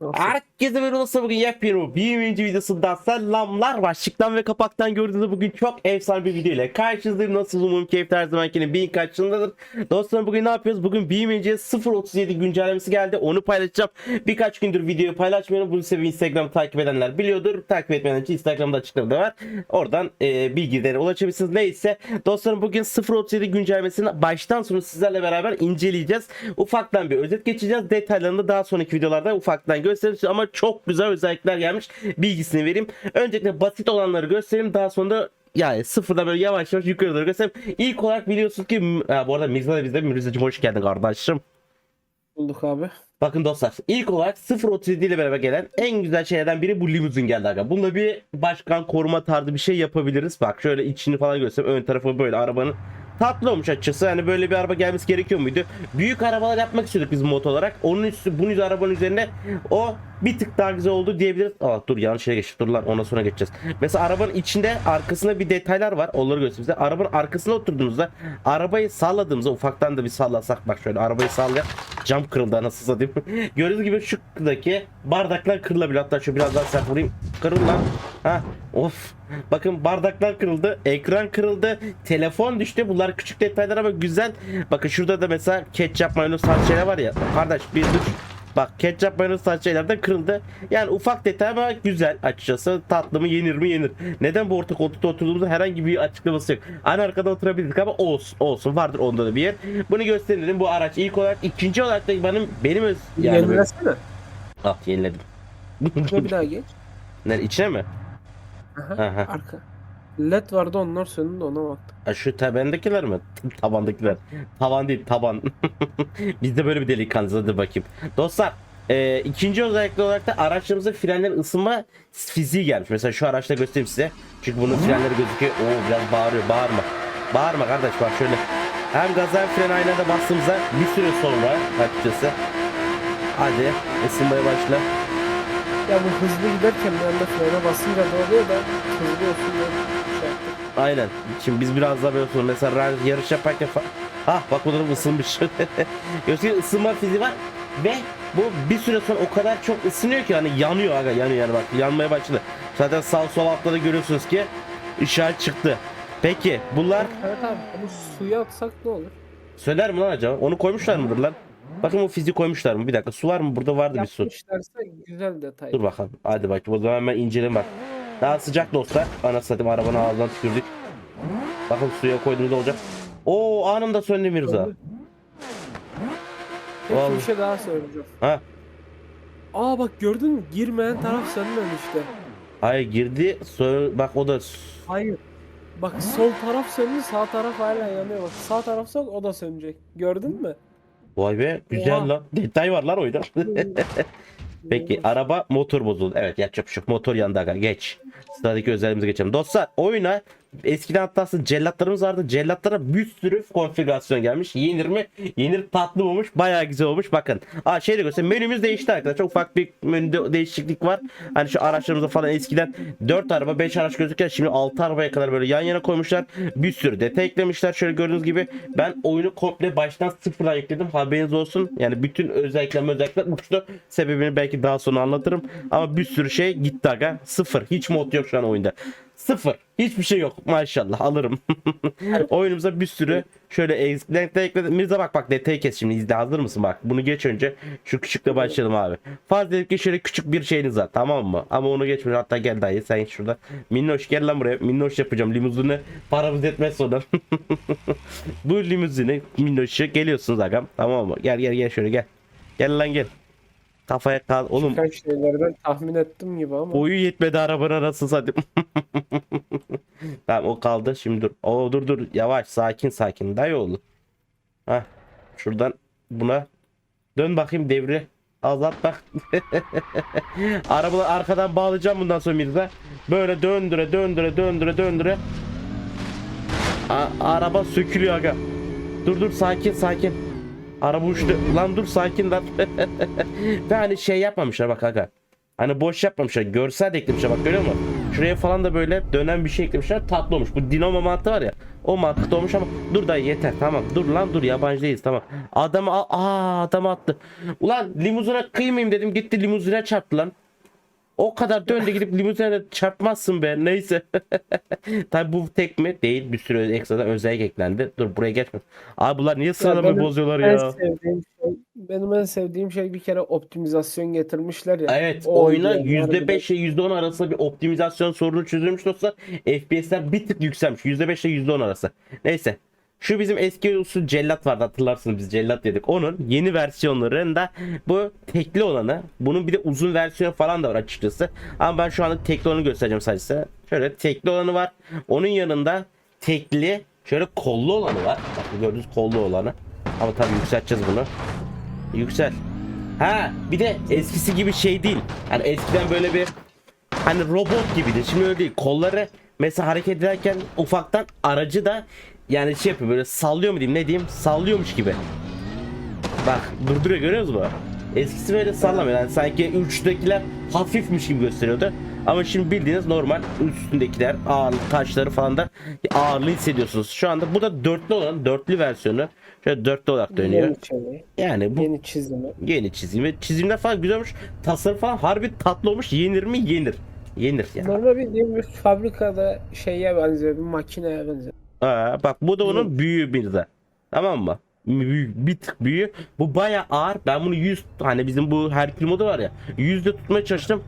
Nasıl? Herkese merhaba dostlar bugün yepyeni bir birinci videosundan selamlar. Başlıktan ve kapaktan gördüğünüz bugün çok efsane bir video ile karşınızdayım. Nasıl umarım keyif her zamanki bin kaçındadır. Dostlar bugün ne yapıyoruz? Bugün bir birinci 0.37 güncellemesi geldi. Onu paylaşacağım. Birkaç gündür videoyu paylaşmıyorum. Bunu sebebi Instagram'ı takip edenler biliyordur. Takip etmeyenler için Instagram'da açıklamada var. Oradan e, bilgilere ulaşabilirsiniz. Neyse dostlarım bugün 0.37 güncellemesini baştan sona sizlerle beraber inceleyeceğiz. Ufaktan bir özet geçeceğiz. Detaylarını da daha sonraki videolarda ufaktan göstereceğiz ama çok güzel özellikler gelmiş. Bilgisini vereyim. Öncelikle basit olanları göstereyim. Daha sonra da yani sıfırdan böyle yavaş yavaş yukarı doğru göstereyim. İlk olarak biliyorsunuz ki ha, bu arada Mirza da bizde. Mirza'cığım hoş geldin kardeşim. Bulduk abi. Bakın dostlar ilk olarak 0.37 ile beraber gelen en güzel şeylerden biri bu limuzin geldi aga. Bunda bir başkan koruma tarzı bir şey yapabiliriz. Bak şöyle içini falan göstereyim. Ön tarafı böyle arabanın tatlı olmuş açıkçası. Yani böyle bir araba gelmesi gerekiyor muydu? Büyük arabalar yapmak istiyorduk biz mod olarak. Onun üstü bunun arabanın üzerine o bir tık daha güzel oldu diyebiliriz. Aa dur yanlış yere geçtik. Dur lan ona sonra geçeceğiz. Mesela arabanın içinde arkasında bir detaylar var. Onları göstereyim size. Arabanın arkasına oturduğunuzda arabayı salladığımızda ufaktan da bir sallasak bak şöyle arabayı sallayan cam kırıldı nasıl satayım. Gördüğünüz gibi şuradaki bardaklar kırılabilir. Hatta şu biraz daha sert vurayım. Kırıl lan. Ha of. Bakın bardaklar kırıldı. Ekran kırıldı. Telefon düştü. Bunlar küçük detaylar ama güzel. Bakın şurada da mesela ketçap mayonez şeyler var ya. Kardeş bir dur. Bak ketçap mayonez tarzı şeyler de kırıldı. Yani ufak detay ama güzel açıkçası. Tatlı mı yenir mi yenir. Neden bu orta koltukta oturduğumuzda herhangi bir açıklaması yok. Aynı arkada oturabilirdik ama olsun. Olsun vardır onda da bir yer. Bunu gösterelim. Bu araç ilk olarak. ikinci olarak da benim benim öz yani Yenilesene. Ah yeniledim. Bir daha geç. Nerede içine mi? Aha, Aha. arka. LED vardı onlar söndü ona baktım. Ha, şu tebendekiler mi? Tabandakiler. Tavan değil taban. Biz de böyle bir delikanlıyız hadi bakayım. Dostlar e, ikinci özellikle olarak da araçlarımızın frenlerin ısınma fiziği gelmiş. Mesela şu araçta göstereyim size. Çünkü bunun frenleri gözüküyor. Oo biraz bağırıyor. Bağırma. Bağırma kardeş bak şöyle. Hem gaz hem fren aynı anda bastığımızda bir süre sonra açıkçası. Hadi ısınmaya başla. Ya bu hızlı giderken bir anda frene basınca da oluyor da hızlı olsun diye. Aynen. Şimdi biz biraz daha böyle sonra mesela ra- yarış yaparken. Ah bak da ısınmış. Gösteriyor ısınma fiziği var ve bu bir süre sonra o kadar çok ısınıyor ki hani yanıyor aga yanıyor yani bak yanmaya başladı. Zaten sağ sol altta da görüyorsunuz ki işaret çıktı. Peki bunlar Evet abi bunu suya atsak ne olur? söyler mi lan acaba? Onu koymuşlar mıdır lan? Bakın o fiziği koymuşlar mı? Bir dakika su var mı? Burada vardı bir su. Yapmışlarsa güzel detay. Dur bakalım. Hadi bakayım o zaman hemen inceleyelim bak. Daha sıcak dostlar. Ana satayım arabanın ağzından tükürdük. Bakın suya koyduğumuz olacak. Oo anında söndü Mirza. Vallahi. bir şey daha söyleyeceğim. Ha. Aa bak gördün mü? Girmeyen taraf sönmemişti. Hayır girdi. Sö- bak o da Hayır. Bak sol taraf söndü sağ taraf hala yanıyor bak. Sağ taraf sön o da sönecek. Gördün mü? Vay be güzel Oha. lan. Detay var lan oyunda. Peki araba motor bozuldu. Evet yapacak bir şey yok. Motor yandı aga geç. Sıradaki özelliğimize geçelim. Dostlar oyuna eskiden hatta aslında cellatlarımız vardı. Cellatlara bir sürü konfigürasyon gelmiş. Yenir mi? Yenir tatlı olmuş. Bayağı güzel olmuş. Bakın. Aa şey de. Menümüz değişti arkadaşlar. Çok ufak bir menüde değişiklik var. Hani şu araçlarımızda falan eskiden 4 araba 5 araç gözüküyor. Şimdi 6 arabaya kadar böyle yan yana koymuşlar. Bir sürü detay eklemişler. Şöyle gördüğünüz gibi ben oyunu komple baştan sıfırdan yükledim. Haberiniz olsun. Yani bütün özellikler özellikler uçtu. Sebebini belki daha sonra anlatırım. Ama bir sürü şey gitti aga. Sıfır. Hiç mod yok şu an oyunda. Sıfır. Hiçbir şey yok. Maşallah alırım. Oyunumuza bir sürü şöyle eksikler ekledim. Mirza bak bak detayı kes şimdi izle hazır mısın bak. Bunu geç önce şu küçükle başlayalım abi. Farz edelim ki şöyle küçük bir şeyiniz var tamam mı? Ama onu geçmiyor hatta gel dayı sen şurada. Minnoş gel lan buraya. Minnoş yapacağım limuzini. Paramız yetmez sonra. Bu limuzini minnoşu geliyorsunuz agam tamam mı? Gel gel gel şöyle gel. Gel lan gel. Kafaya kal. Oğlum Birkaç şeylerden tahmin ettim gibi ama. Boyu yetmedi arabanın nasıl satayım. tamam o kaldı. Şimdi dur. Oo dur dur. Yavaş sakin sakin. Dayı oğlu. Hah. Şuradan buna dön bakayım devri. Azalt bak. Arabayı arkadan bağlayacağım bundan sonra Mirza. Böyle döndüre döndüre döndüre döndüre. A- araba sökülüyor aga. Dur dur sakin sakin. Araba uçtu. Lan dur sakin lan. Ve hani şey yapmamışlar bak aga. Hani boş yapmamışlar. Görsel de eklemişler bak görüyor musun? Şuraya falan da böyle dönen bir şey eklemişler. Tatlı olmuş. Bu dinamo mantığı var ya. O mantıkta olmuş ama dur dayı yeter tamam. Dur lan dur yabancı değiliz tamam. Adamı aa adam attı. Ulan limuzine kıymayayım dedim. Gitti limuzine çarptı lan. O kadar döndü gidip limuzine çarpmazsın be. Neyse. Tabi bu tek mi? Değil. Bir sürü ekstradan özellik eklendi. Dur buraya geçme. Abi bunlar niye sıralamayı bozuyorlar En ya? sevdiğim şey, benim en sevdiğim şey bir kere optimizasyon getirmişler ya. Evet O oyuna oldu yani. %5 ile %10 arası bir optimizasyon sorunu çözülmüş dostlar. FPS'ler bir tık yükselmiş. %5 ile %10 arası. Neyse. Şu bizim eski usul cellat vardı hatırlarsınız biz cellat dedik. Onun yeni versiyonlarında bu tekli olanı. Bunun bir de uzun versiyonu falan da var açıkçası. Ama ben şu anda tekli olanı göstereceğim sadece. Şöyle tekli olanı var. Onun yanında tekli şöyle kollu olanı var. Bak gördüğünüz kollu olanı. Ama tabii yükselteceğiz bunu. Yüksel. Ha bir de eskisi gibi şey değil. Hani eskiden böyle bir hani robot gibiydi. Şimdi öyle değil. Kolları mesela hareket ederken ufaktan aracı da yani şey yapıyor böyle sallıyor mu diyeyim ne diyeyim sallıyormuş gibi. Bak durduruyor görüyor musunuz? Eskisi böyle sallamıyor. Yani sanki üçtekiler hafifmiş gibi gösteriyordu. Ama şimdi bildiğiniz normal üstündekiler ağırlık taşları falan da ağırlığı hissediyorsunuz. Şu anda bu da dörtlü olan dörtlü versiyonu. Şöyle dörtlü olarak dönüyor. Yeni, Yani bu yeni çizimi. Yeni çizim ve çizimler falan güzel olmuş. Tasarım falan harbi tatlı olmuş. Yenir mi? Yenir. Yenir ya. Normal bildiğim bir fabrikada şeye benziyor, bir makineye benziyor. Aa, bak bu da onun büyüğü bir de. Tamam mı? Büyük, bir tık büyüğü. Bu baya ağır. Ben bunu 100 hani bizim bu Herkül modu var ya. 100'de tutmaya çalıştım.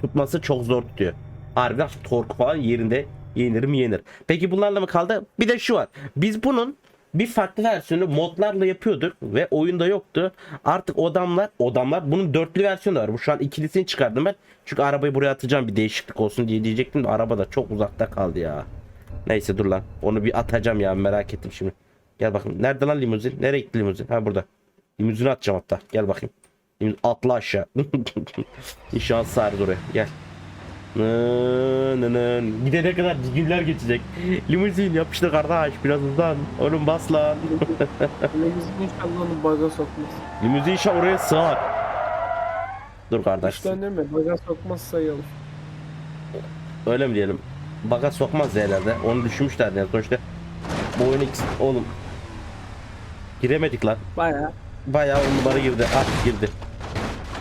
Tutması çok zor tutuyor. Harbiden tork falan yerinde yenir mi yenir. Peki bunlarla mı kaldı? Bir de şu var. Biz bunun bir farklı versiyonu modlarla yapıyorduk ve oyunda yoktu. Artık odamlar, odamlar bunun dörtlü versiyonu var. Bu şu an ikilisini çıkardım ben. Çünkü arabayı buraya atacağım bir değişiklik olsun diye diyecektim de araba da çok uzakta kaldı ya. Neyse dur lan. Onu bir atacağım ya merak ettim şimdi. Gel bakayım. Nerede lan limuzin? Nereye gitti limuzin? Ha burada. Limuzini atacağım hatta. Gel bakayım. Limuzin atla aşağı. İnşallah sağırız oraya. Gel. Nı, nı, nı. Gidene kadar günler geçecek. Limuzin yapıştı kardeş biraz hızlan. Oğlum bas lan. Elimizin inşallah onu baga sokmaz. Limuzin inşallah oraya sığar. Dur kardeş. İşte değil mi? Baga sokmazsa iyi olur. Öyle mi diyelim? Baga sokmaz herhalde. Onu düşünmüşler yani sonuçta. Bu oyun. Oğlum. Giremedik lan. Baya Bayağı on numara girdi. Ah girdi.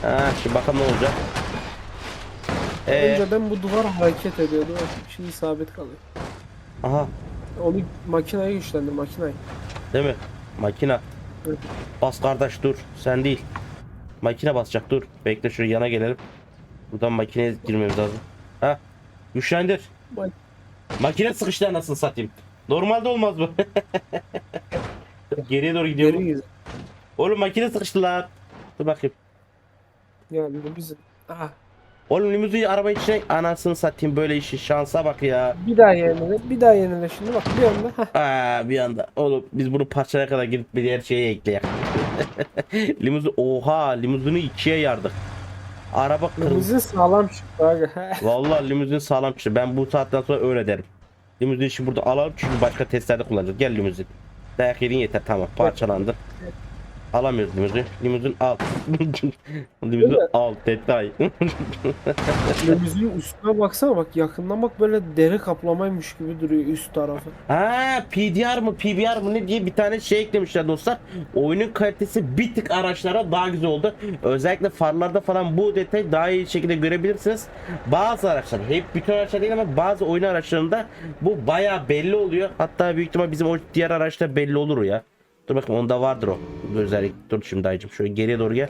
Ha şimdi bakalım ne olacak. Ee, önceden bu duvar hareket ediyordu. Şimdi sabit kalıyor. aha Onu makineye güçlendi makinayı. değil mi? Makina. Evet. Bas kardeş dur. Sen değil. Makine basacak dur. Bekle şuraya yana gelelim. Buradan makineye girmemiz lazım. Ha. Güçlendir. Makine sıkıştı nasıl satayım. Normalde olmaz bu. Geriye doğru gidiyorum. Geri yüz. Oğlum makine sıkıştı lan. Dur bakayım. Yani bu bizim. Aha. Oğlum limuzin araba içine anasını satayım böyle işi şansa bak ya. Bir daha yenile. Bir daha yenile şimdi bak bir anda. Aa bir anda. Oğlum biz bunu parçaya kadar gidip bir diğer şeye ekleyelim. limuzin oha limuzini ikiye yardık. Araba kırmızı. Limuzin sağlam çıktı aga. Vallahi limuzin sağlam çıktı. Ben bu saatten sonra öyle derim. Limuzin işi burada alalım çünkü başka testlerde kullanacağız. Gel limuzin. Dayak yedin yeter tamam parçalandı. Alamıyoruz limuzin. Limuzin al. limuzin al detay. Limuzinin üstüne baksana bak yakından bak böyle deri kaplamaymış gibi duruyor üst tarafı. Ha PDR mı PBR mı ne diye bir tane şey eklemişler dostlar. Oyunun kalitesi bir tık araçlara daha güzel oldu. Özellikle farlarda falan bu detayı daha iyi şekilde görebilirsiniz. Bazı araçlar hep bütün araçlar değil ama bazı oyun araçlarında bu baya belli oluyor. Hatta büyük ihtimal bizim o diğer araçta belli olur ya. Dur bakın onda vardır o. Özellik. Dur şimdi dayıcım şöyle geriye doğru gel.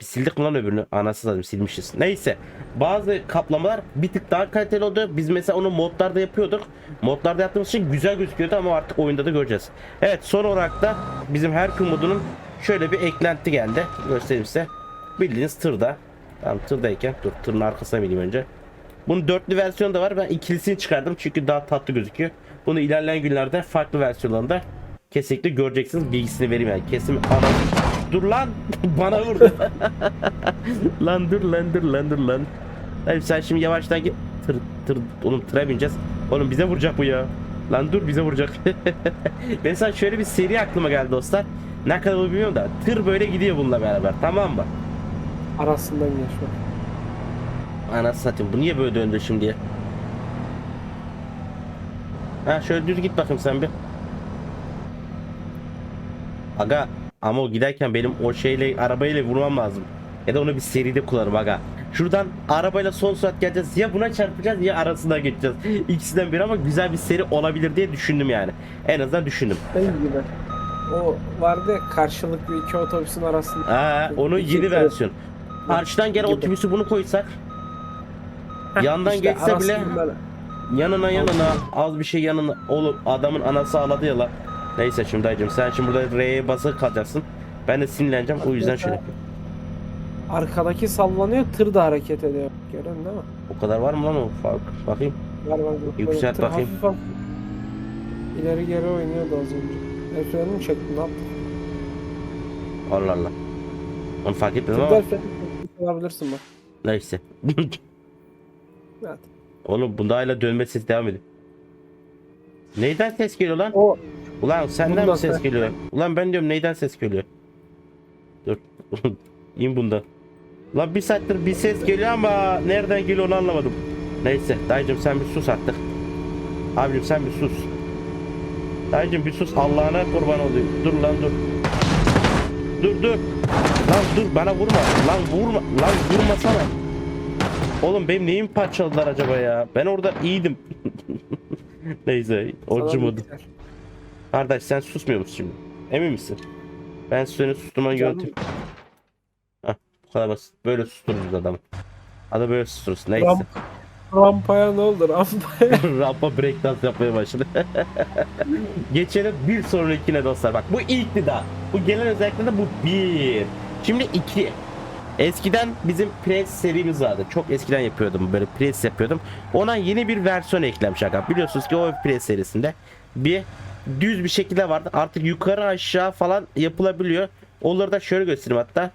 Biz sildik mi lan öbürünü? Anasını satayım silmişiz. Neyse. Bazı kaplamalar bir tık daha kaliteli oldu. Biz mesela onu modlarda yapıyorduk. Modlarda yaptığımız için güzel gözüküyordu ama artık oyunda da göreceğiz. Evet son olarak da bizim Herkül modunun şöyle bir eklenti geldi. Göstereyim size. Bildiğiniz tırda. Tamam tırdayken dur tırın arkasına bineyim önce. Bunun dörtlü versiyonu da var. Ben ikilisini çıkardım çünkü daha tatlı gözüküyor. Bunu ilerleyen günlerde farklı versiyonlarında kesinlikle göreceksiniz. Bilgisini vereyim yani. Kesin ana Dur lan bana vurdu. lan dur lan dur lan dur lan. Hayır sen şimdi yavaştan git. Tır tır oğlum tıra bineceğiz. Oğlum bize vuracak bu ya. Lan dur bize vuracak. Mesela şöyle bir seri aklıma geldi dostlar. Ne kadar olur bilmiyorum da tır böyle gidiyor bununla beraber tamam mı? Arasından geçme. Anasını satayım bu niye böyle döndü şimdi? Ha şöyle düz git bakayım sen bir. Aga ama o giderken benim o şeyle arabayla vurmam lazım. Ya da onu bir seride kullanırım aga. Şuradan arabayla son sürat geleceğiz. Ya buna çarpacağız ya arasından geçeceğiz. İkisinden biri ama güzel bir seri olabilir diye düşündüm yani. En azından düşündüm. Şey gibi. O vardı karşılıklı iki otobüsün arasında. Ha, onun İki- yeni versiyon. Karşıdan gelen otobüsü bunu koysak yandan işte geçse bile- böyle. yanına yanına az bir şey yanına oğlum adamın anası ağladı ya lan. Neyse şimdi dayıcım sen şimdi burada R'ye basılı kalacaksın. Ben de sinirleneceğim o yüzden şöyle. Arkadaki sallanıyor, tır da hareket ediyor. Görüyorsun değil mi? O kadar var mı lan o fark? Bakayım. Var var. Yükselt tır bakayım. hafif hafif İleri geri oynuyordu az önce. El frenini mi çektin ne yaptın? Allah Allah. Onu fark etmedim Tırda ama frenini çektin, alabilirsin bak. neyse. Evet. Oğlum bunda hala dönme sesi devam ediyor. Neyden ses geliyor lan? O Ulan senden mi Bundan ses ses. geliyor? Ulan ben diyorum neyden ses geliyor? Dur. İn bundan. Lan bir saattir bir ses geliyor ama nereden geliyor onu anlamadım. Neyse dayıcım sen bir sus artık. Abicim sen bir sus. Dayıcım bir sus Allah'ına kurban olayım. Dur lan dur. Dur dur. Lan dur bana vurma. Lan vurma. Lan vurmasana. Oğlum benim neyimi parçaladılar acaba ya? Ben orada iyiydim. Neyse. sana Orcum bir gider. Kardeş sen susmuyor musun şimdi? Emin misin? Ben seni susturmanın yöntemi. Hah bu kadar basit. Böyle sustururuz adamı. Adamı böyle sustururuz. Neyse. Ramp, rampaya ne oldu rampaya? Rampa breakdance yapmaya başladı. Geçelim bir sonrakine dostlar. Bak bu ilkti daha. Bu gelen özellikle de bu bir. Şimdi iki. Eskiden bizim Press serimiz vardı. Çok eskiden yapıyordum böyle Press yapıyordum. Ona yeni bir versiyon eklenmiş aga. Biliyorsunuz ki o Press serisinde bir düz bir şekilde vardı. Artık yukarı aşağı falan yapılabiliyor. Onları da şöyle göstereyim hatta.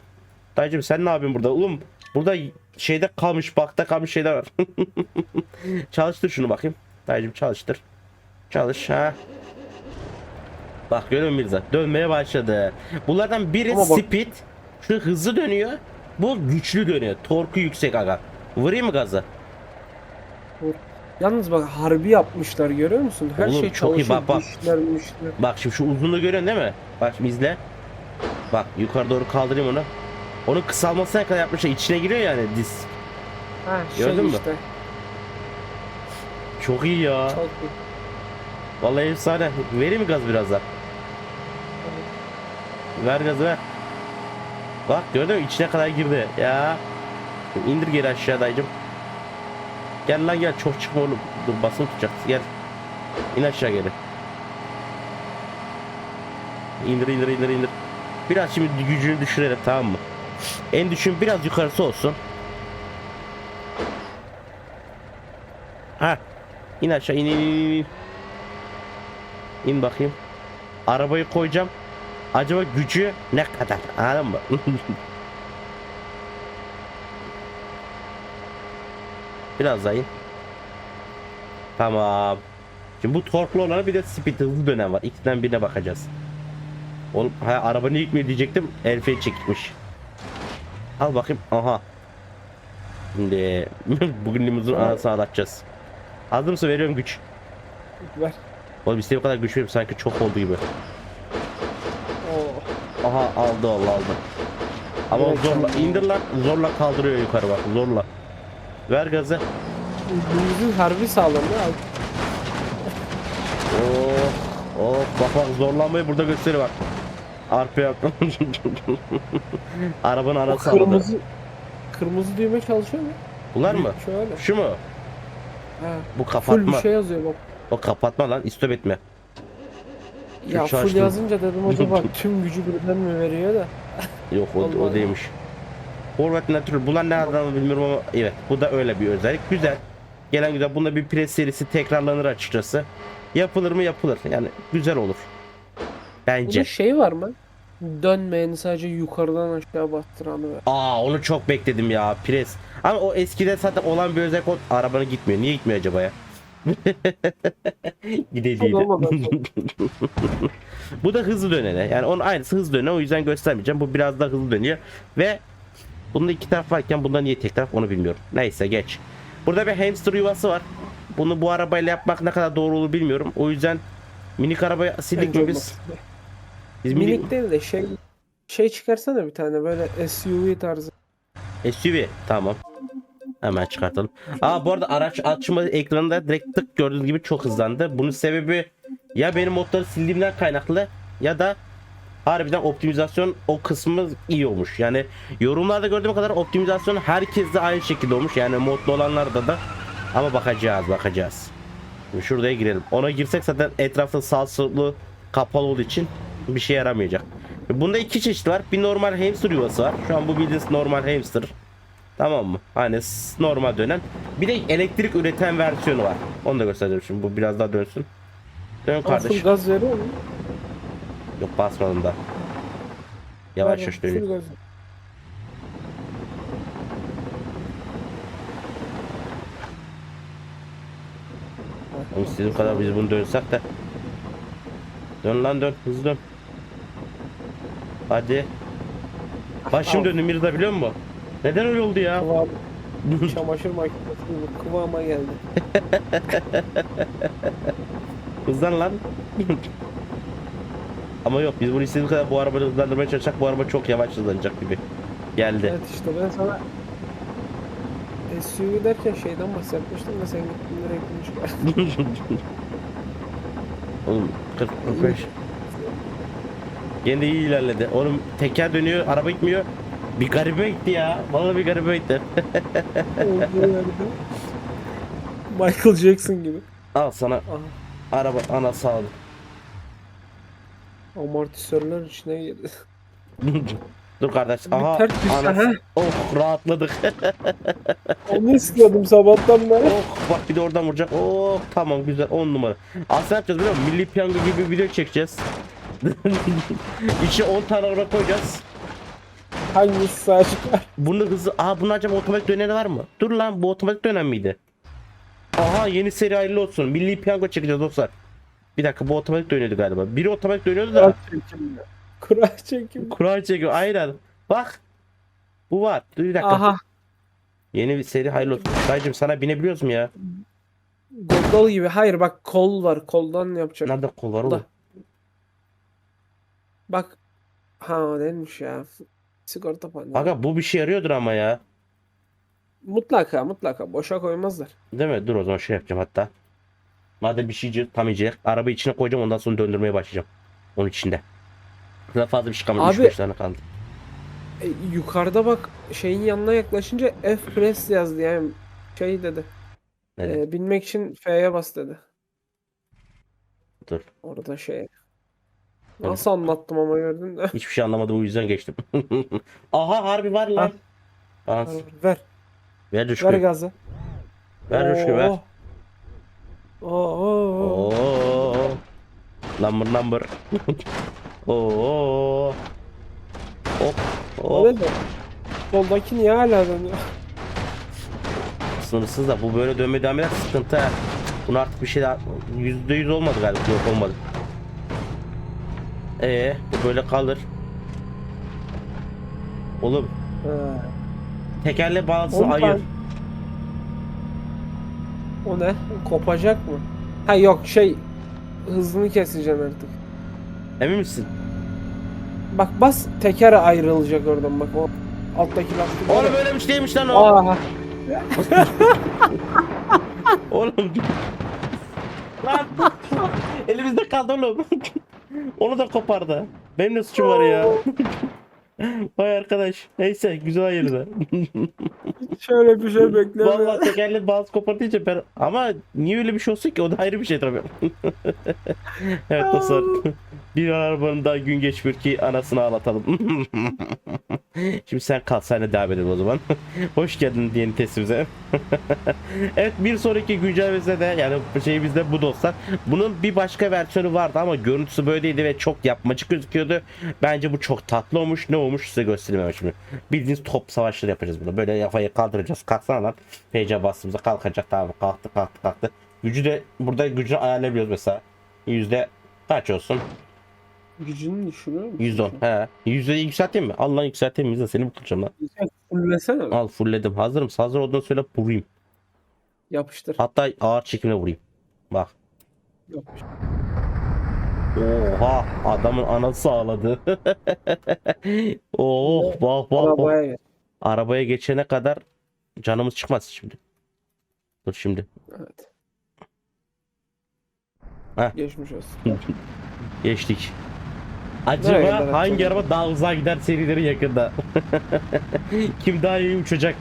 Dayıcım sen ne yapıyorsun burada? Oğlum burada şeyde kalmış bakta kalmış şeyler var. çalıştır şunu bakayım. Dayıcım çalıştır. Çalış ha. Bak görüyor musun Mirza? Dönmeye başladı. Bunlardan biri Ama bak- speed. Şu hızlı dönüyor. Bu güçlü dönüyor. Torku yüksek aga. Vurayım mı gazı? Yalnız bak harbi yapmışlar görüyor musun? Her Oğlum şey çok iyi, bak, bak. Bak şimdi şu uzunluğu görüyorsun değil mi? Bak şimdi izle. Bak yukarı doğru kaldırayım onu. Onun kısalmasına kadar yapmışlar. İçine giriyor yani diz. Ha, şey Gördün mü? işte. Çok iyi ya. Çok iyi. Vallahi efsane. Vereyim mi gaz biraz daha? Ver gazı ver. Bak gördün mü içine kadar girdi. Ya. İndir geri aşağı dayıcım. Gel lan gel çok çıkma oğlum. Dur basın tutacak. Gel. İn aşağı geri. İndir indir indir indir. Biraz şimdi gücünü düşürelim tamam mı? En düşün biraz yukarısı olsun. Ha. İn aşağı in in in in. İn bakayım. Arabayı koyacağım. Acaba gücü ne kadar? Anladın mı? Biraz daha in. Tamam. Şimdi bu torklu olanı bir de speed hızlı dönem var. İkisinden birine bakacağız. Oğlum ha, arabanı mi diyecektim. El freni çekmiş. Al bakayım. Aha. Şimdi bugün limuzun anasını ağlatacağız. Hazır mısın? Veriyorum güç. Ver. Oğlum istediğim kadar güç veriyorum sanki çok oldu gibi. Oo. Aha aldı Allah aldı. Ama Direkt zorla indir lan zorla kaldırıyor yukarı bak zorla. Ver gazı. Yüzün harbi sağlam ya. Oh, oh bak bak zorlanmayı burada gösteriyor bak. Arpa yap. Arabanın O anası aldı. kırmızı kırmızı düğme çalışıyor mu? Bunlar mı? Şöyle. Şu mu? Ha. Bu Full kapatma. bir şey yazıyor bak. O kapatma lan istop etme. Ya full çalıştım. yazınca dedim acaba tüm gücü birden mi veriyor da. Yok o, o Vallahi. değilmiş. Forvet Natural. Bunlar ne adını bilmiyorum ama evet bu da öyle bir özellik. Güzel. Gelen güzel. Bunda bir pres serisi tekrarlanır açıkçası. Yapılır mı yapılır. Yani güzel olur. Bence. Bunun şey var mı? Dönmeyeni sadece yukarıdan aşağı bastıranı ver. Aa onu çok bekledim ya pres. Ama o eskide zaten olan bir özellik o arabanın gitmiyor. Niye gitmiyor acaba ya? Sonra. Bu da hızlı dönene. Yani onun aynısı hızlı dönene. O yüzden göstermeyeceğim. Bu biraz daha hızlı dönüyor. Ve bunda iki taraf varken bunda niye tek taraf onu bilmiyorum. Neyse geç. Burada bir hamster yuvası var. Bunu bu arabayla yapmak ne kadar doğru olur bilmiyorum. O yüzden minik arabaya sildik mi biz? Biz minik, Minik değil de şey şey çıkarsana bir tane böyle SUV tarzı. SUV. Tamam. Hemen çıkartalım. Aa bu arada araç açma ekranında direkt tık gördüğünüz gibi çok hızlandı. Bunun sebebi ya benim modları sildiğimden kaynaklı ya da harbiden optimizasyon o kısmı iyi olmuş. Yani yorumlarda gördüğüm kadar optimizasyon herkeste aynı şekilde olmuş. Yani modlu olanlarda da ama bakacağız bakacağız. Şimdi şuraya girelim. Ona girsek zaten etrafta sağ sollu kapalı olduğu için bir şey yaramayacak. Bunda iki çeşit var. Bir normal hamster yuvası var. Şu an bu bildiğiniz normal hamster. Tamam mı? Hani normal dönen. Bir de elektrik üreten versiyonu var. Onu da göstereceğim şimdi. Bu biraz daha dönsün. Dön Full kardeş. gaz veriyor mu? Yok basmadım da. Yavaş yavaş dönüyor. Oğlum istediğim kadar biz bunu dönsek de. Dön lan dön. Hızlı dön. Hadi. Başım döndü Mirza biliyor musun? Neden öyle oldu ya? Kıvam, çamaşır makinesi gibi kıvama geldi. Hızlan lan. Ama yok biz bunu istediğimiz kadar bu arabayı hızlandırmaya çalışacak. Bu araba çok yavaş hızlanacak gibi. Geldi. Evet işte ben sana SUV derken şeyden bahsetmiştim de sen gittin direkt bunu. Oğlum 40 45. Gene de iyi ilerledi. Oğlum teker dönüyor, araba gitmiyor. Bir garibe gitti ya. Vallahi bir garibe gitti. Michael Jackson gibi. Al sana Aha. araba ana sağlık. Amortisörler içine girdi. Dur kardeş. Aha. düşse, ana- ha? Oh rahatladık. Onu istiyordum sabahtan beri. oh bak bir de oradan vuracak. Oh tamam güzel 10 numara. Aslında yapacağız biliyor musun? Milli piyango gibi bir video çekeceğiz. İçine 10 tane araba koyacağız. Hangisi sağ çıkar? Bunu hızlı... Aa bunun acaba otomatik döneri var mı? Dur lan bu otomatik dönem miydi? Aha yeni seri hayırlı olsun. Milli piyango çekeceğiz dostlar. Bir dakika bu otomatik dönüyordu galiba. Biri otomatik dönüyordu Kura da. Kura çekim. Kura çekiyor aynen. Bak. Bu var. Dur bir dakika. Aha. Yeni bir seri hayırlı olsun. Dayıcım sana binebiliyoruz mu ya? Gondol gibi. Hayır bak kol var. Koldan yapacak. Nerede kol var oğlum? Bak. Ha değilmiş ya. Sigorta paneli. Aga bu bir şey yarıyordur ama ya. Mutlaka mutlaka. Boşa koymazlar. Değil mi? Dur o zaman şey yapacağım hatta. Madem bir şey tam yiyecek. Arabayı içine koyacağım ondan sonra döndürmeye başlayacağım. Onun içinde. Daha fazla bir şey kalmadı. Abi- 3-5 tane kaldı. E, yukarıda bak şeyin yanına yaklaşınca F press yazdı yani şey dedi. Dedi? E, binmek için F'ye bas dedi. Dur. Orada şey. Nasıl anlattım ama gördün de. Hiçbir şey anlamadım o yüzden geçtim. Aha harbi var lan. Ver. ver Ver Rüşkü. gazı. Ver Rüşkü ver. Oo. Oo. Number number. Oo. Hop. O Hop. ne de? Soldaki niye hala dönüyor? Sınırsız da bu böyle dönmeye devam eder sıkıntı ha. Bunu artık bir şey daha yüzde yüz olmadı galiba. Yok olmadı. Ee, bu böyle kalır. Oğlum Ha. tekerle bağlantısı Oğlum ayır. O ne? Kopacak mı? Ha yok şey hızını keseceksin artık. Emin misin? Bak bas teker ayrılacak oradan bak o alttaki lastik. Oğlum böyle bir şey değilmiş lan o. Aa, Oğlum. Lan. Elimizde kaldı oğlum. Onu da kopardı. Benim ne suçum var ya. Vay arkadaş. Neyse güzel ayırdı. şöyle bir şey beklemiyorum. Vallahi tekerle bazı kopartınca ben ama niye öyle bir şey olsun ki o da ayrı bir şey tabii. evet dostlar. Bir arabanın daha gün geçmiyor ki anasını ağlatalım. Şimdi sen kal sen de devam edelim o zaman. Hoş geldin yeni testimize. evet bir sonraki güncellememizde de yani şeyimizde bu dostlar. Bunun bir başka versiyonu vardı ama görüntüsü böyleydi ve çok yapmacık gözüküyordu. Bence bu çok tatlı olmuş. Ne olmuş size göstereyim şimdi. Bildiğiniz top savaşları yapacağız bunu. Böyle kafayı kaldıracağız. Kalksana lan. PC bastığımızda kalkacak tamam. Kalktı kalktı kalktı. Gücü de burada gücünü ayarlayabiliyoruz mesela. Yüzde kaç olsun? Gücünü düşürüyor musun? %10. He. Yüzdeyi yükselteyim mi? Allah yükselteyim mi? Seni mi tutacağım lan? Fullesene. Al fullledim. Hazırım. Hazır olduğunu söyle vurayım. Yapıştır. Hatta ağır çekimle vurayım. Bak. Yapıştır. Oha adamın anası ağladı. oh bak bak bak. Arabaya gel. Arabaya geçene kadar canımız çıkmaz şimdi. Dur şimdi. Evet. Heh. Geçmiş olsun. Geçtik. Nereye Acaba hangi araba daha uzağa gider serileri yakında? Kim daha iyi uçacak?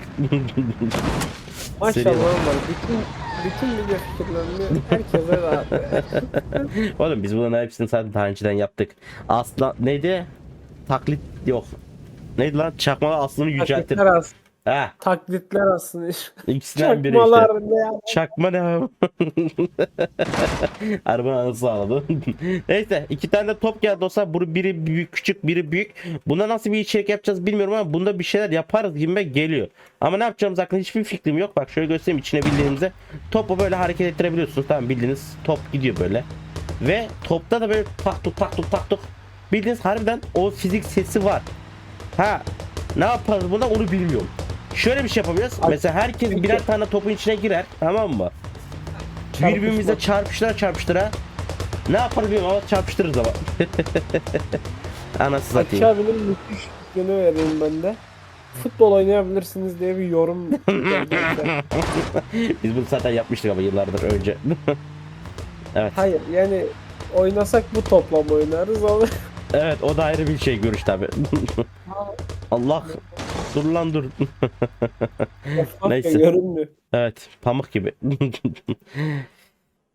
Maşallah var. Bütün bütün video fikirlerini herkese dağıtıyor. Oğlum biz bunların hepsini zaten daha önceden yaptık. Asla neydi? Taklit yok. Neydi lan? Çakma aslını yüceltir. Taklitler as Ha, taklitler aslında. ikisinden biri işte. Ne ya? Çakma ne abi? Arabanın anası ağladı. Neyse iki tane de top geldi olsa bu biri büyük küçük biri büyük. Bunda nasıl bir içerik yapacağız bilmiyorum ama bunda bir şeyler yaparız gibi geliyor. Ama ne yapacağımız hakkında hiçbir fikrim yok. Bak şöyle göstereyim içine bildiğinizde. Topu böyle hareket ettirebiliyorsunuz. Tamam bildiğiniz top gidiyor böyle. Ve topta da böyle tak tuk tak tuk tak tuk. Bildiğiniz harbiden o fizik sesi var. Ha ne yaparız buna onu bilmiyorum. Şöyle bir şey yapabiliriz. Ay, Mesela herkes birer tane topun içine girer. Tamam mı? Çarpışma. Birbirimize çarpıştıra çarpıştıra. Ne yapar bilmiyorum ama çarpıştırırız ama. Anası Aki satayım. abinin müthiş fikrini vereyim ben de. Futbol oynayabilirsiniz diye bir yorum. Biz bunu zaten yapmıştık ama yıllardır önce. evet. Hayır yani oynasak bu toplam oynarız ama Evet o da ayrı bir şey görüş tabi. Allah. Dur lan dur. Neyse. Görünmüyor. Evet pamuk gibi.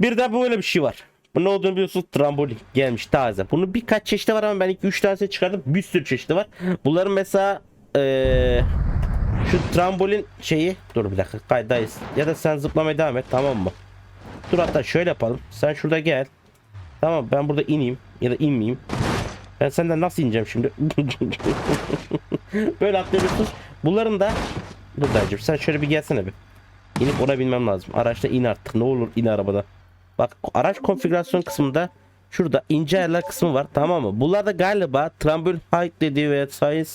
bir de böyle bir şey var. Bu ne olduğunu biliyorsunuz trambolin gelmiş taze. Bunun birkaç çeşidi var ama ben 2-3 tanesini çıkardım. Bir sürü çeşidi var. Bunların mesela eee, şu trambolin şeyi dur bir dakika kaydayız. Ya da sen zıplamaya devam et tamam mı? Dur hatta şöyle yapalım. Sen şurada gel. Tamam ben burada ineyim ya da inmeyeyim. Ben senden nasıl ineceğim şimdi? Böyle atlıyorsunuz. Bunların da Dur dayıcım sen şöyle bir gelsene bir. İnip ona binmem lazım. Araçta in artık. Ne olur in arabada. Bak araç konfigürasyon kısmında şurada ince ayarlar kısmı var tamam mı? Bunlar da galiba trambolin height dediği veya size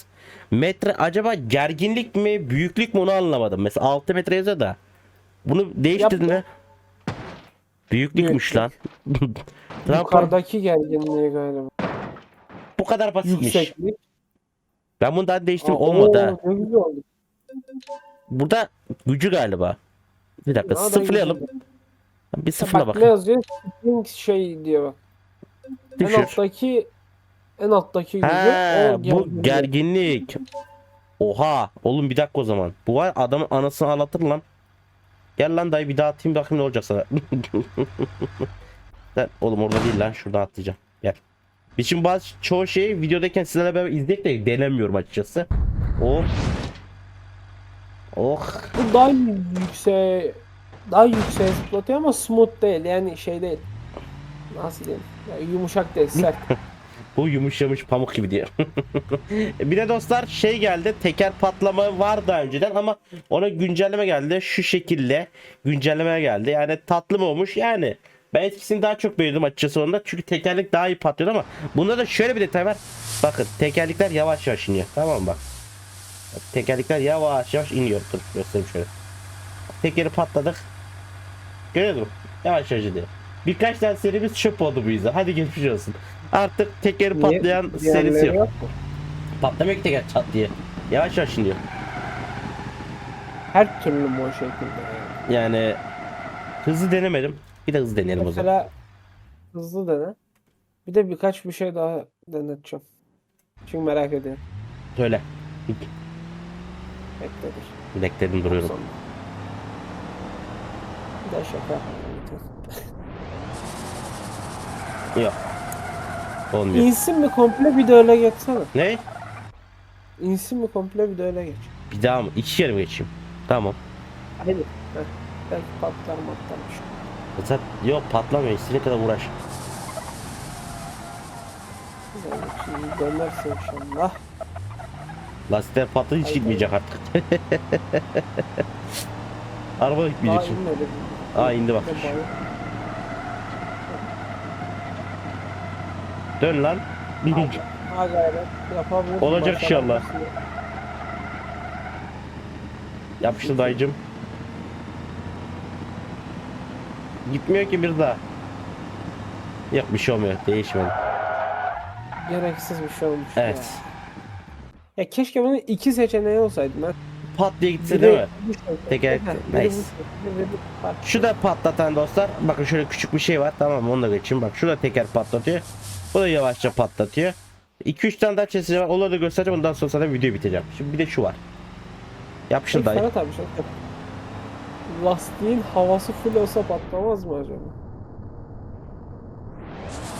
metre acaba gerginlik mi büyüklük mü onu anlamadım. Mesela 6 metre yazıyor da. Bunu değiştirdin mi? Büyüklükmüş lan. Trampol Yukarıdaki gerginliği galiba. Bu kadar basitmiş. Yükseklik. Ben bunu daha değiştim Aa, olmadı ha. Ne güzel oldu. Burada gücü galiba. Bir dakika da sıfırlayalım. güzel. Bir sıfırla Bak ne yazıyor? Spring şey diyor bak. En Düşür. alttaki en alttaki gücü Ha, o bu gerginlik. gerginlik. Oha. Oğlum bir dakika o zaman. Bu var adamın anasını ağlatır lan. Gel lan dayı bir daha atayım bakayım ne olacak sana. Sen, oğlum orada değil lan şuradan atlayacağım. Gel. Şimdi bazı çoğu şeyi videodayken sizlerle beraber izleyip de denemiyorum açıkçası. Oh. Oh. Bu daha yüksek daha yüksek zıplatıyor ama smooth değil yani şey değil. Nasıl diyeyim? Ya yumuşak değil sert. Bu yumuşamış pamuk gibi diye. bir de dostlar şey geldi. Teker patlama var daha önceden ama ona güncelleme geldi. Şu şekilde güncelleme geldi. Yani tatlı mı olmuş? Yani ben etkisini daha çok beğendim açıkçası onda. Çünkü tekerlek daha iyi patlıyor ama bunda da şöyle bir detay var. Bakın tekerlekler yavaş yavaş iniyor. Tamam mı bak. Bak, Tekerlekler yavaş yavaş iniyor. Dur göstereyim şöyle. Tekeri patladık. Görüyor musun? Yavaş yavaş iniyor. Birkaç tane serimiz çöp oldu bu yüzden. Hadi geçmiş olsun. Artık tekeri Niye? patlayan Diğerleri serisi yok. yok ki teker çat diye. Yavaş yavaş iniyor. Her türlü o şekilde? Yani hızlı denemedim. Bir de hızlı deneyelim o zaman. Mesela hızlı dene. Bir de birkaç bir şey daha deneteceğim. Çünkü merak ediyorum. Söyle. Bekledir. Bekledim duruyorum. Sonra. Bir daha şaka. Yok. Olmuyor. İnsin mi komple bir de öyle geçsene. Ne? İnsin mi komple bir de öyle geç. Bir daha mı? İki kere mi geçeyim? Tamam. Hadi. Heh. Belki patlar matlarmış. Zaten yok patlamıyor. İstediğin kadar uğraş. Şimdi dönerse inşallah. Lastikler patladı hiç Ay, gitmeyecek artık. Araba Daha gitmeyecek şimdi. inmedi. Aa indi bak. Dön lan. Ha gayret yapabilirsin. Olacak inşallah. Yapıştı dayıcım. Gitmiyor ki bir daha. Yok bir şey olmuyor. Değişmedi. Gereksiz bir şey olmuş Evet. ya. Ya keşke bunun iki seçeneği olsaydı. Ben Pat diye gitse değil mi? biri bu nice. fark. Şu da patlatan dostlar. Bakın şöyle küçük bir şey var. Tamam onu da geçeyim. Bak şu da teker patlatıyor. Bu da yavaşça patlatıyor. 2-3 tane daha çeşitli var. Onları da göstereceğim. Ondan sonra zaten video biteceğim. Şimdi bir de şu var. Yapışır dayı. Abi şey Lastiğin havası full olsa patlamaz mı acaba?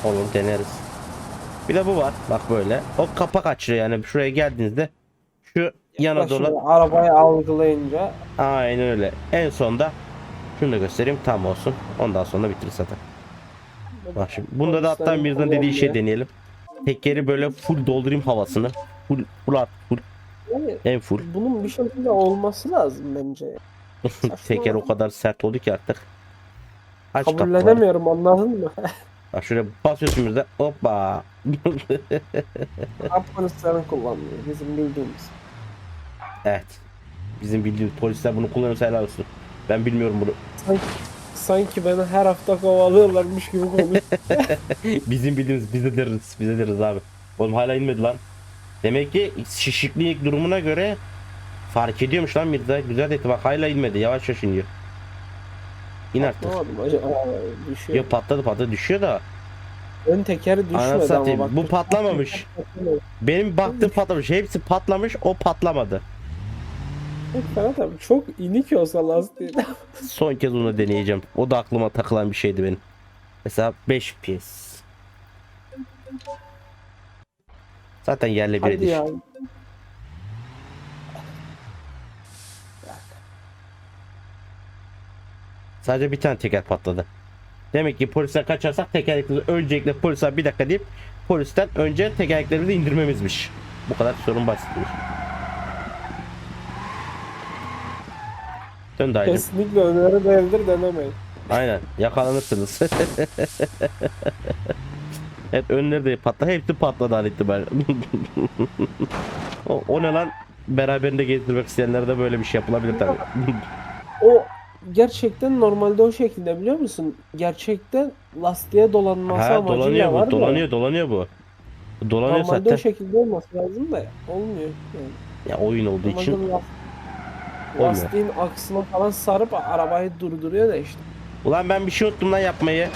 Olur deneriz. Bir de bu var. Bak böyle. O kapak açılıyor yani. Şuraya geldiğinizde şu yana doğru. arabayı algılayınca Aynen öyle. En sonda şunu da göstereyim. Tam olsun. Ondan sonra bitiririz zaten. Bak şimdi. Bunda da hatta Mirza'nın dediği şey deneyelim. Tekeri böyle full doldurayım havasını. Full, full at, full. Yani En full. bunun bir şekilde olması lazım bence. Teker o kadar sert oldu ki artık. Aç kapıları. Kabullenemiyorum anladın mı? Bak şöyle basıyorsun bizde. Hoppa. Afganistan'ın kullandığı bizim bildiğimiz. evet. Bizim bildiğimiz polisler bunu kullanırsa helal olsun. Ben bilmiyorum bunu. Sanki, sanki beni her hafta kovalıyorlarmış gibi konuş. Bizim bildiğimiz bize deriz. Bize deriz abi. Oğlum hala inmedi lan. Demek ki şişiklik durumuna göre fark ediyormuş lan Mirza. Güzel dedi bak hala inmedi. Yavaş yavaş iniyor. İn artık. Anlamadım acaba düşüyor. Yok patladı patladı düşüyor da. Ön tekeri Anasını ama bak. Bu patlamamış. Benim baktığım patlamış. Hepsi patlamış. O patlamadı. Ferhat abi çok inik olsa lastiği. Son kez onu deneyeceğim. O da aklıma takılan bir şeydi benim. Mesela 5 piyes. Zaten yerle bir Hadi ediş. ya. Sadece bir tane teker patladı. Demek ki polisten kaçarsak tekerlekleri öncelikle polise bir dakika deyip polisten önce tekerleklerimizi indirmemizmiş. Bu kadar sorun basitmiş. Dön dayıcım. Kesinlikle öneri değildir denemeyin. Aynen yakalanırsınız. evet önleri de patladı. Hepsi patladı an itibaren. o, o ne lan? Beraberinde gezdirmek isteyenlere de böyle bir şey yapılabilir tabii. O gerçekten normalde o şekilde biliyor musun? Gerçekten lastiğe dolanması ha amacıyla dolanıyor var bu. da, Dolanıyor dolanıyor bu. Dolanıyor Normalde zaten. o şekilde olması lazım da olmuyor. Yani. Ya oyun olduğu için. Last- lastiğin aksına falan sarıp arabayı durduruyor da işte. Ulan ben bir şey unuttum lan yapmayı.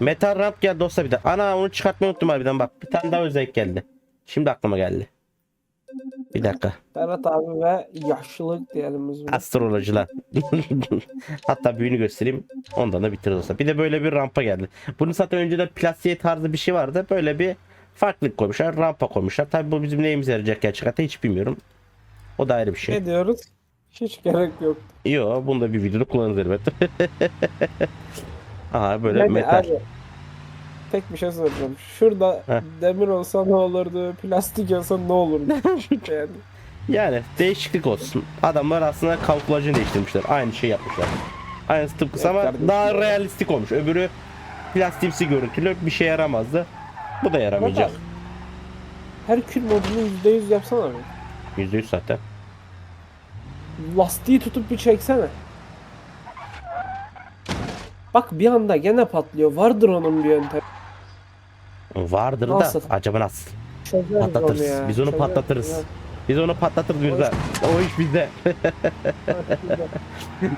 Metal ramp geldi dostlar bir de. Ana onu çıkartmayı unuttum harbiden bak. Bir tane daha özellik geldi. Şimdi aklıma geldi. Bir dakika. Ferhat abi ve yaşlılık diyelim biz buna. Hatta büyüğünü göstereyim. Ondan da bitiririz olsa. Bir de böyle bir rampa geldi. Bunun zaten önceden plastiğe tarzı bir şey vardı. Böyle bir farklılık koymuşlar. Rampa koymuşlar. Tabii bu bizim neyimize yarayacak gerçekten hiç bilmiyorum. O da ayrı bir şey. Ne diyoruz? Hiç gerek yok. Yo bunu da bir videoda kullanırız elbet. Aha böyle Yani metal. abi, tek bir şey soracağım. Şurada Heh. demir olsa ne olurdu? Plastik olsa ne olurdu? yani. Yani değişiklik olsun. Adamlar aslında kamuflajını değiştirmişler. Aynı şey yapmışlar. Aynısı tıpkısı Evet ama kardeşim. daha realistik olmuş. Öbürü plastimsi görüntülü bir şey yaramazdı. Bu da yaramayacak. Abi, Herkül modunu %100 yapsana abi. %100 zaten. Lastiği tutup bir çeksene. Bak bir anda gene patlıyor. Vardır onun bir yöntemi. Vardır Nasıl? da acaba nasıl? Çözeriz Patlatırız. onu ya. Biz onu Çözeriz. patlatırız. Evet, Biz onu patlatırız Mirza. O iş bizde.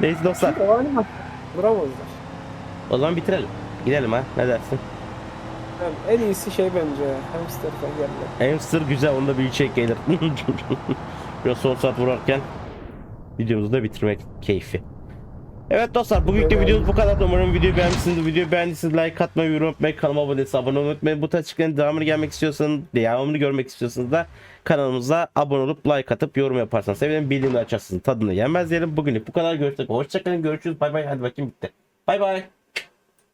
Neyse dostlar. Çünkü o zaman bitirelim. Gidelim ha. Ne dersin? En iyisi şey bence ya. Hamster tekerle. Hamster güzel. Onda bir içerik gelir. Biraz son saat vurarken videomuzu da bitirmek keyfi. Evet dostlar bugünkü de videomuz bu kadar. Umarım videoyu beğenmişsinizdir. Videoyu beğendiyseniz like atmayı, yorum yapmayı, kanalıma abone değilseniz abone olmayı unutmayın. Bu tarz açıkların devamını gelmek istiyorsanız, devamını görmek istiyorsanız da kanalımıza abone olup like atıp yorum yaparsanız sevinirim. Bildirimleri açarsınız. Tadını yenmez diyelim. Bugünlük bu kadar. Görüşürüz. Hoşçakalın. Görüşürüz. Bay bay. Hadi bakayım bitti. Bay bay.